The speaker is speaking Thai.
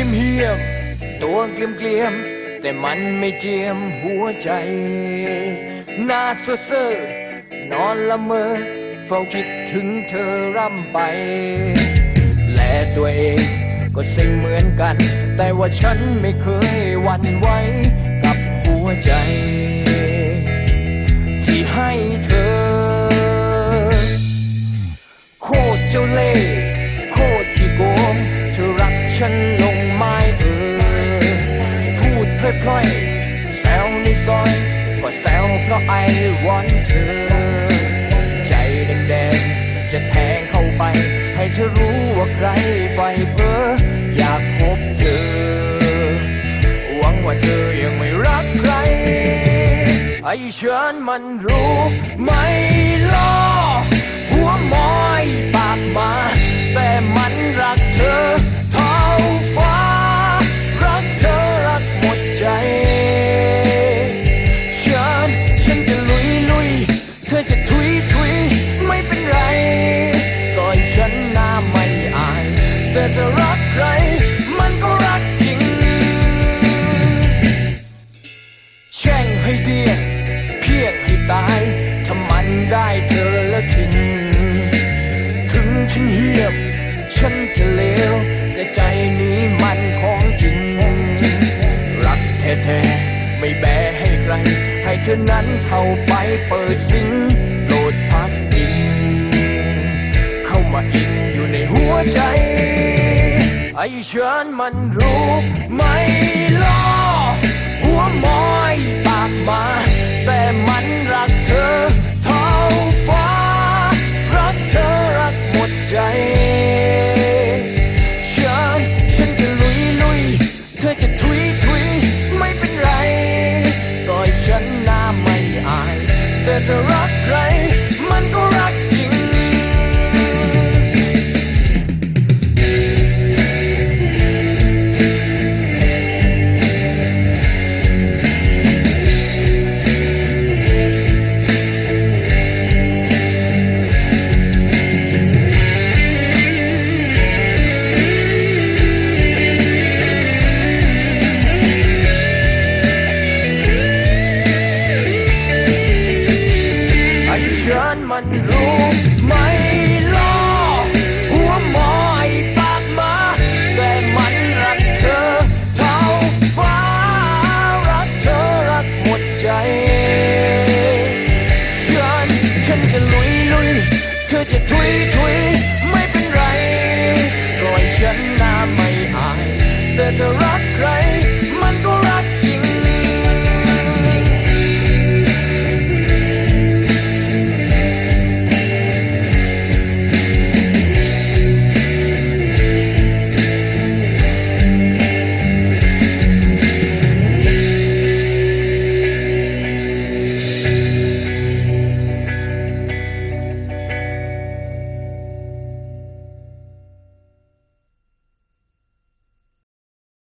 ยมเหียมตัวเกลียมเกลียมแต่มันไม่เจียมหัวใจ หน้าเซ่อเซ่อนอนละเมอเฝ้าคิดถึงเธอร่ำไป และตัวเองก็สิ่งเหมือนกัน แต่ว่าฉันไม่เคยหวั่นไหวกับหัวใจ ที่ให้เธอันลงไม้เออพูดพล่อยๆแซวในซอย ก็แซวเพราะไอวอนเธอ ใจแดงๆ จะแทงเข้าไป ให้เธอรู้ว่าใครไฟเพ้ออยากพบเธอ หวังว่าเธอยังไม่รักใคร ไอเชิญมันรู้ไหม ได้เธอแล้วทิ้งถึงฉันเหี้ยบฉันจะเลวแต่ใจนี้มันของจริง รักแท้ๆไม่แบให้ใคร ให้เธอนั้นเข้าไปเปิดสิงโปรดพักพิงเข้ามาอิงอยู่ในหัวใจ ไอ้เชิญมันรู้ไหมิญมันรู้ไม่ล่อหัวหมอยปากมา แต่มันรักเธอ เท่าฟ้า รักเธอรักหมดใจเชิญฉันจะลุยลุย เธอจะทุยทุย ไม่เป็นไรก็ให้ฉันหน้าไม่อาย แต่เธอรักใครไม่กูรัก